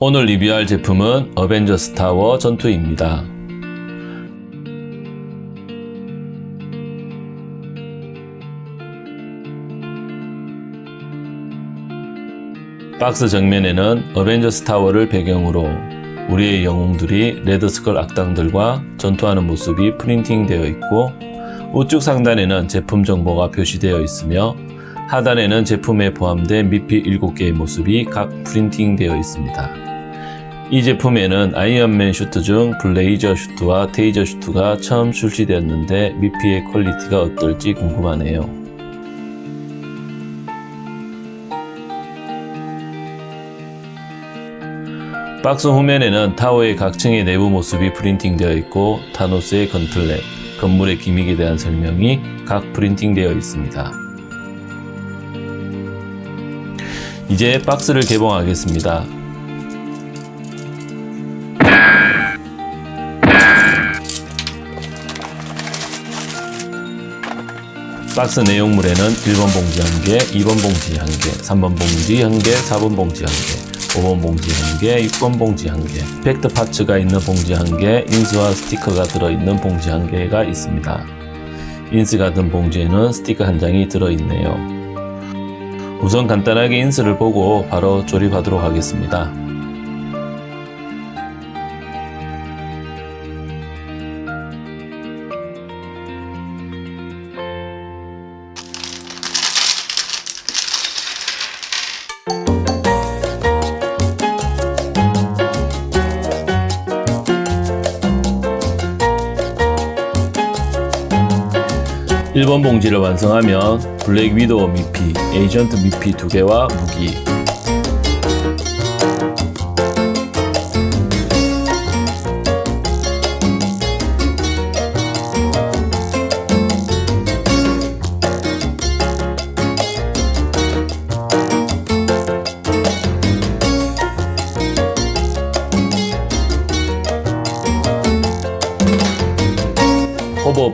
오늘 리뷰할 제품은 어벤져스 타워 전투입니다. 박스 정면에는 어벤져스 타워를 배경으로 우리의 영웅들이 레드스컬 악당들과 전투하는 모습이 프린팅되어 있고 우측 상단에는 제품 정보가 표시되어 있으며 하단에는 제품에 포함된 미피 7개의 모습이 각 프린팅되어 있습니다. 이 제품에는 아이언맨 슈트 중 블레이저 슈트와 테이저 슈트가 처음 출시되었는데 미피의 퀄리티가 어떨지 궁금하네요. 박스 후면에는 타워의 각 층의 내부 모습이 프린팅되어 있고 타노스의 건틀렛, 건물의 기믹에 대한 설명이 각 프린팅되어 있습니다. 이제 박스를 개봉하겠습니다. 박스 내용물에는 1번 봉지 1개, 2번 봉지 1개, 3번 봉지 1개, 4번 봉지 1개, 5번 봉지 1개, 6번 봉지 1개, 팩트 파츠가 있는 봉지 1개, 인스와 스티커가 들어있는 봉지 1개가 있습니다. 인스 같은 봉지에는 스티커 한 장이 들어있네요. 우선 간단하게 인스를 보고 바로 조립하도록 하겠습니다. 일번 봉지를 완성하면 블랙 위도우 미피, 에이전트 미피 두 개와 무기,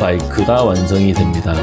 바이크가 완성이 됩니다.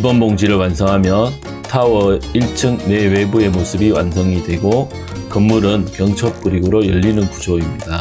이번 봉지를 완성하면 타워 1층 내외부의 모습이 완성이 되고 건물은 경첩 브릭으로 열리는 구조입니다.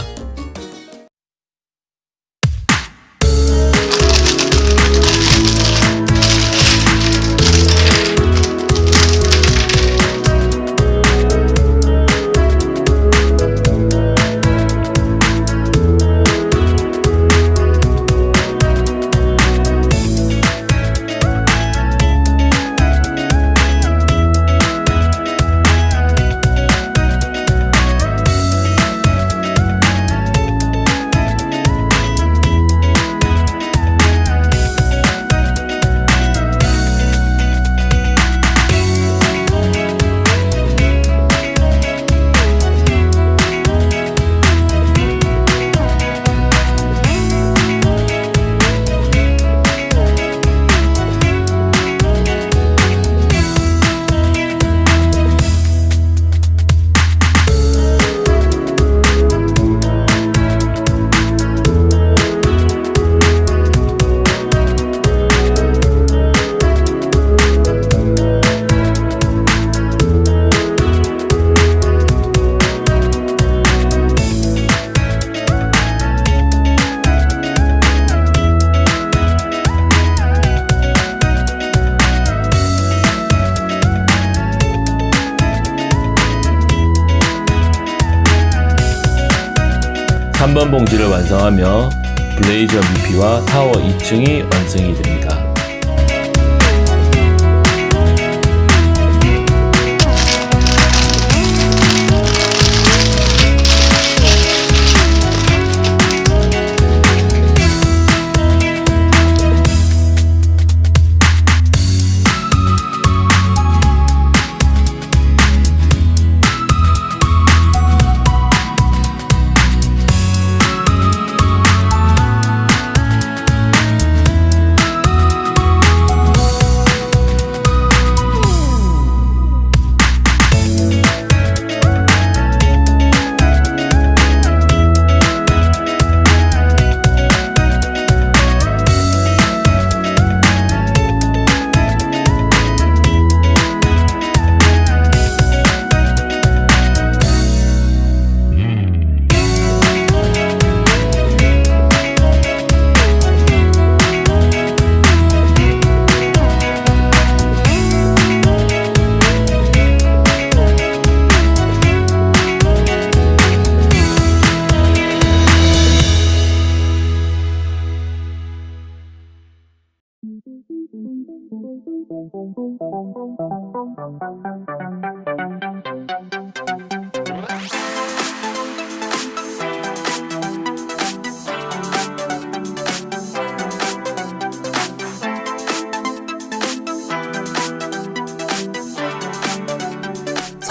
3번 봉지를 완성하며 블레이저 미피와 타워 2층이 완성이 됩니다.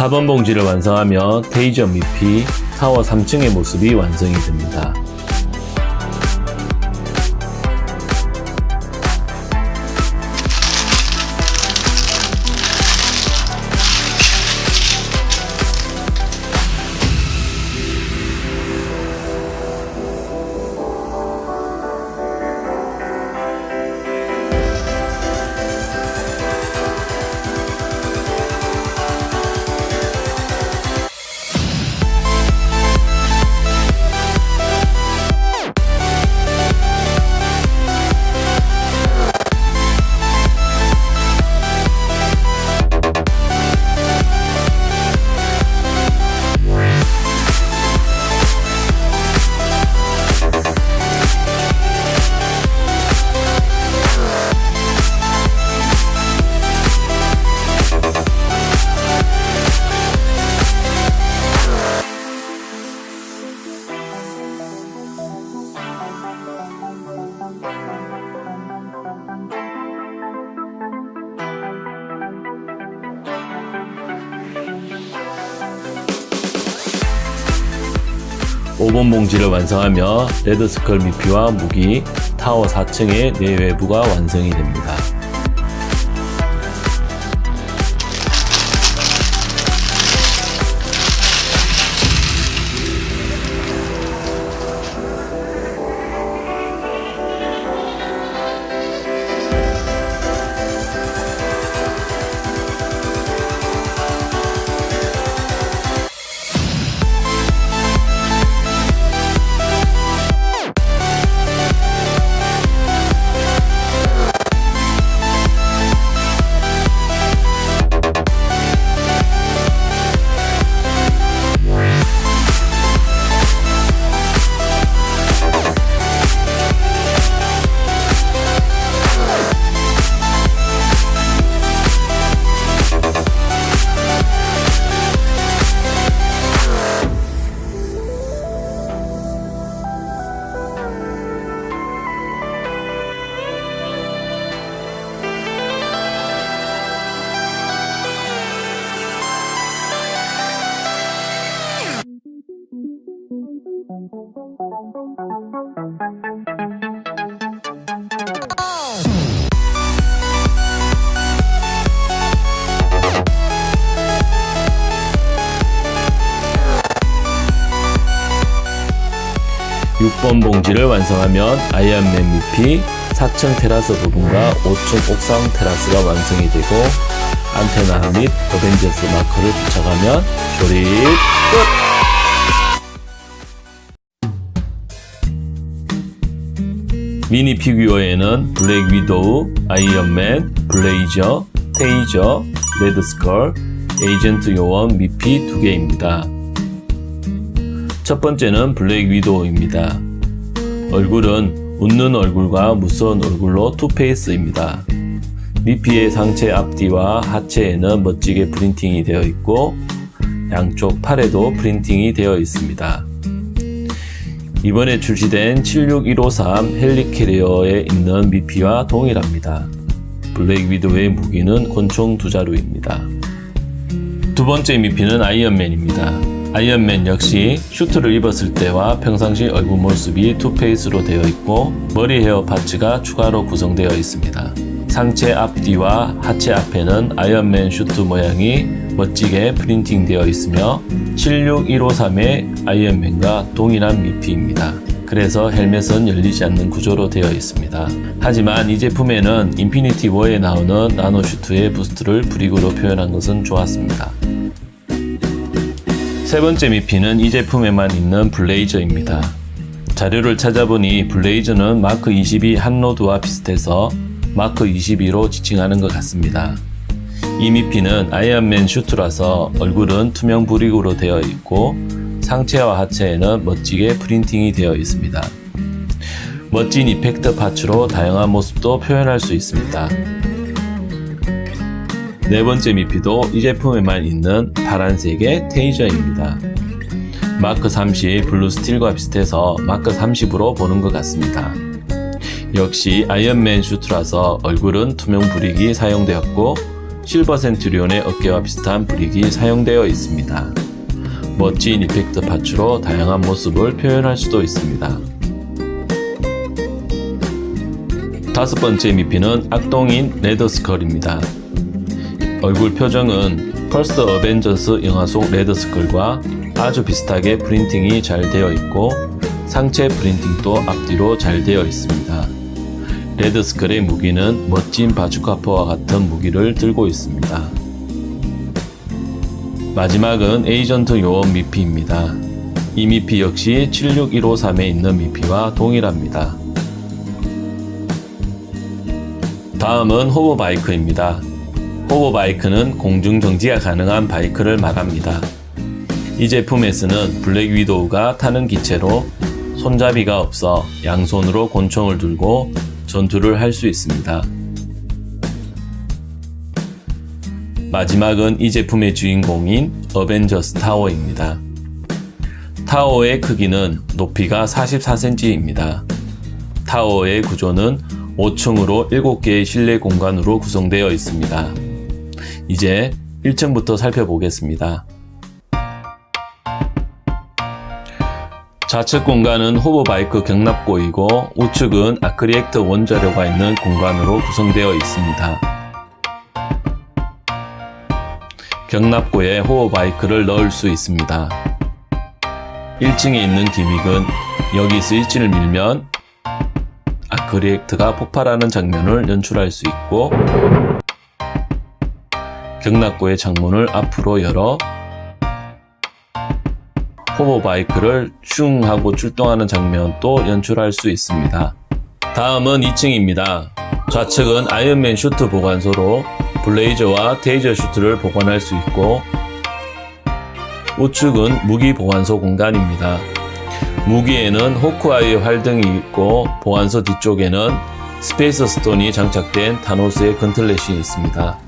사번 봉지를 완성하며 테이저 미피 타워 3층의 모습이 완성이 됩니다. 오번 봉지를 완성하며 레드스컬 미피와 무기 타워 4층의 내외부가 완성이 됩니다. 육번 봉지를 완성하면 아이언맨 미피 4층 테라스 부분과 5층 옥상 테라스가 완성이 되고 안테나 및 어벤져스 마커를 붙여가면 조립 끝! 미니 피규어에는 블랙 위도우, 아이언맨, 블레이저, 테이저, 레드스컬, 에이전트 요원 미피 두 개입니다. 첫 번째는 블랙 위도우입니다. 얼굴은 웃는 얼굴과 무서운 얼굴로 투페이스입니다. 미피의 상체 앞뒤와 하체에는 멋지게 프린팅이 되어 있고 양쪽 팔에도 프린팅이 되어 있습니다. 이번에 출시된 76153 헬리캐리어에 있는 미피와 동일합니다. 블랙 위도우의 무기는 권총 두 자루입니다. 두 번째 미피는 아이언맨입니다. 아이언맨 역시 슈트를 입었을 때와 평상시 얼굴 모습이 투페이스로 되어 있고 머리 헤어 파츠가 추가로 구성되어 있습니다. 상체 앞뒤와 하체 앞에는 아이언맨 슈트 모양이 멋지게 프린팅 되어 있으며 76153의 아이언맨과 동일한 미피입니다. 그래서 헬멧은 열리지 않는 구조로 되어 있습니다. 하지만 이 제품에는 인피니티 워에 나오는 나노 슈트의 부스트를 브릭으로 표현한 것은 좋았습니다. 세 번째 미피는 이 제품에만 있는 블레이저입니다. 자료를 찾아보니 블레이저는 마크 22 한로드와 비슷해서 마크 22로 지칭하는 것 같습니다. 이 미피는 아이언맨 슈트라서 얼굴은 투명 브릭으로 되어 있고 상체와 하체에는 멋지게 프린팅이 되어 있습니다. 멋진 이펙트 파츠로 다양한 모습도 표현할 수 있습니다. 네 번째 미피도 이 제품에만 있는 파란색의 테이저입니다. 마크 30 블루 스틸과 비슷해서 마크 30으로 보는 것 같습니다. 역시 아이언맨 슈트라서 얼굴은 투명 브릭이 사용되었고 실버 센투리온의 어깨와 비슷한 브릭이 사용되어 있습니다. 멋진 이펙트 파츠로 다양한 모습을 표현할 수도 있습니다. 다섯 번째 미피는 악동인 레더스컬입니다. 얼굴 표정은 퍼스트 어벤져스 영화 속 레드스컬과 아주 비슷하게 프린팅이 잘 되어 있고 상체 프린팅도 앞뒤로 잘 되어 있습니다. 레드스컬의 무기는 멋진 바주카포와 같은 무기를 들고 있습니다. 마지막은 에이전트 요원 미피입니다. 이 미피 역시 76153에 있는 미피와 동일합니다. 다음은 호버바이크입니다. 호버바이크는 공중 정지가 가능한 바이크를 말합니다. 이 제품에 쓰는 블랙 위도우가 타는 기체로 손잡이가 없어 양손으로 권총을 들고 전투를 할 수 있습니다. 마지막은 이 제품의 주인공인 어벤져스 타워입니다. 타워의 크기는 높이가 44cm입니다. 타워의 구조는 5층으로 7개의 실내 공간으로 구성되어 있습니다. 이제 1층부터 살펴보겠습니다. 좌측 공간은 호버바이크 경납고이고 우측은 아크리액트 원자료가 있는 공간으로 구성되어 있습니다. 경납고에 호버바이크를 넣을 수 있습니다. 1층에 있는 기믹은 여기 스위치를 밀면 아크리액트가 폭발하는 장면을 연출할 수 있고 경납고의 창문을 앞으로 열어 호버바이크를 슝 하고 출동하는 장면도 연출할 수 있습니다. 다음은 2층입니다. 좌측은 아이언맨 슈트 보관소로 블레이저와 테이저 슈트를 보관할 수 있고 우측은 무기 보관소 공간입니다. 무기에는 호크아이 활등이 있고 보관소 뒤쪽에는 스페이스 스톤이 장착된 타노스의 건틀렛이 있습니다.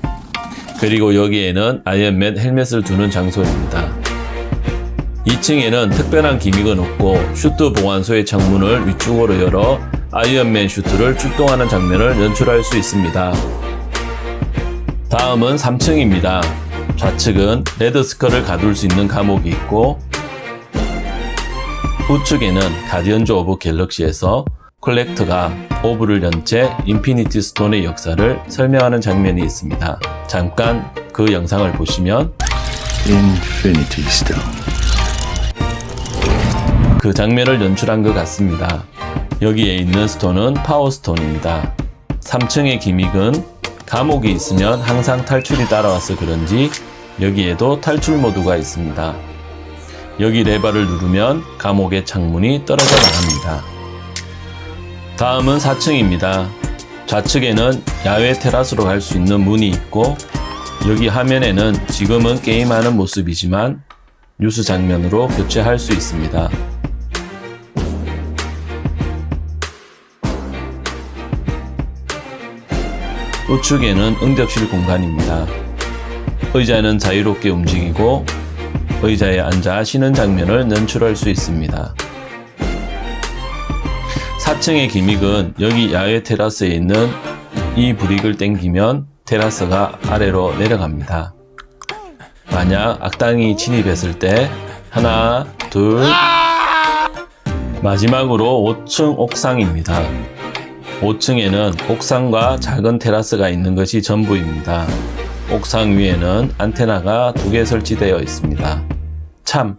그리고 여기에는 아이언맨 헬멧을 두는 장소입니다. 2층에는 특별한 기믹은 없고 슈트 보관소의 창문을 위쪽으로 열어 아이언맨 슈트를 출동하는 장면을 연출할 수 있습니다. 다음은 3층입니다. 좌측은 레드스컬을 가둘 수 있는 감옥이 있고 우측에는 가디언즈 오브 갤럭시에서 콜렉터가 오브를 연 채 인피니티 스톤의 역사를 설명하는 장면이 있습니다. 잠깐 그 영상을 보시면 Infinity Stone. 그 장면을 연출한 것 같습니다. 여기에 있는 스톤은 파워스톤입니다. 3층의 기믹은 감옥이 있으면 항상 탈출이 따라와서 그런지 여기에도 탈출 모드가 있습니다. 여기 레버를 누르면 감옥의 창문이 떨어져 나갑니다. 다음은 4층입니다. 좌측에는 야외 테라스로 갈 수 있는 문이 있고 여기 화면에는 지금은 게임하는 모습이지만 뉴스 장면으로 교체할 수 있습니다. 우측에는 응접실 공간입니다. 의자는 자유롭게 움직이고 의자에 앉아 쉬는 장면을 연출할 수 있습니다. 4층의 기믹은 여기 야외 테라스에 있는 이 브릭을 당기면 테라스가 아래로 내려갑니다. 만약 악당이 진입했을 때 하나, 둘 마지막으로 5층 옥상입니다. 5층에는 옥상과 작은 테라스가 있는 것이 전부입니다. 옥상 위에는 안테나가 두 개 설치되어 있습니다. 참,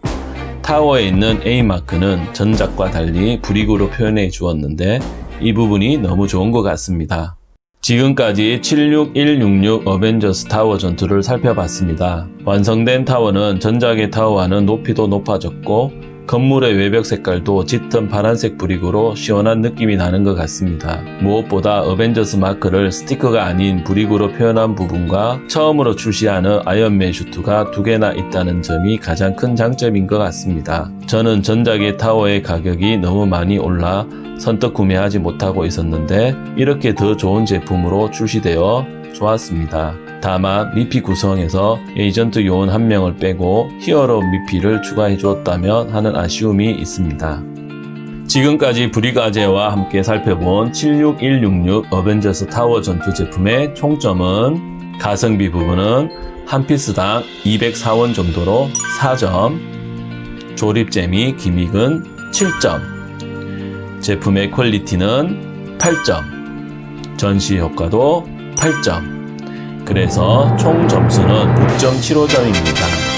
타워에 있는 A마크는 전작과 달리 브릭으로 표현해 주었는데 이 부분이 너무 좋은 것 같습니다. 지금까지 76166 어벤져스 타워 전투를 살펴봤습니다. 완성된 타워는 전작의 타워와는 높이도 높아졌고 건물의 외벽 색깔도 짙은 파란색 브릭으로 시원한 느낌이 나는 것 같습니다. 무엇보다 어벤져스 마크를 스티커가 아닌 브릭으로 표현한 부분과 처음으로 출시하는 아이언맨 슈트가 두 개나 있다는 점이 가장 큰 장점인 것 같습니다. 저는 전작의 타워의 가격이 너무 많이 올라 선뜻 구매하지 못하고 있었는데 이렇게 더 좋은 제품으로 출시되어 좋았습니다. 다만 미피 구성에서 에이전트 요원 한 명을 빼고 히어로 미피를 추가해 주었다면 하는 아쉬움이 있습니다. 지금까지 브리가제와 함께 살펴본 76166 어벤져스 타워 전투 제품의 총점은 가성비 부분은 한 피스당 204원 정도로 4점, 조립 재미 기믹은 7점, 제품의 퀄리티는 8점, 전시 효과도 8점, 그래서 총 점수는 6.75점입니다.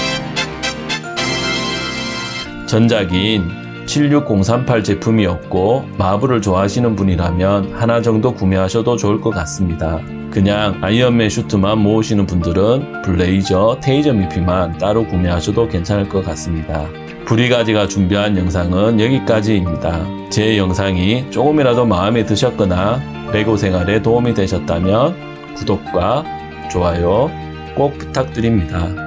전작인 76038 제품이었고 마블을 좋아하시는 분이라면 하나 정도 구매하셔도 좋을 것 같습니다. 그냥 아이언맨 슈트만 모으시는 분들은 블레이저, 테이저 미피만 따로 구매하셔도 괜찮을 것 같습니다. 브리가지가 준비한 영상은 여기까지입니다. 제 영상이 조금이라도 마음에 드셨거나 레고 생활에 도움이 되셨다면 구독과 좋아요 꼭 부탁드립니다.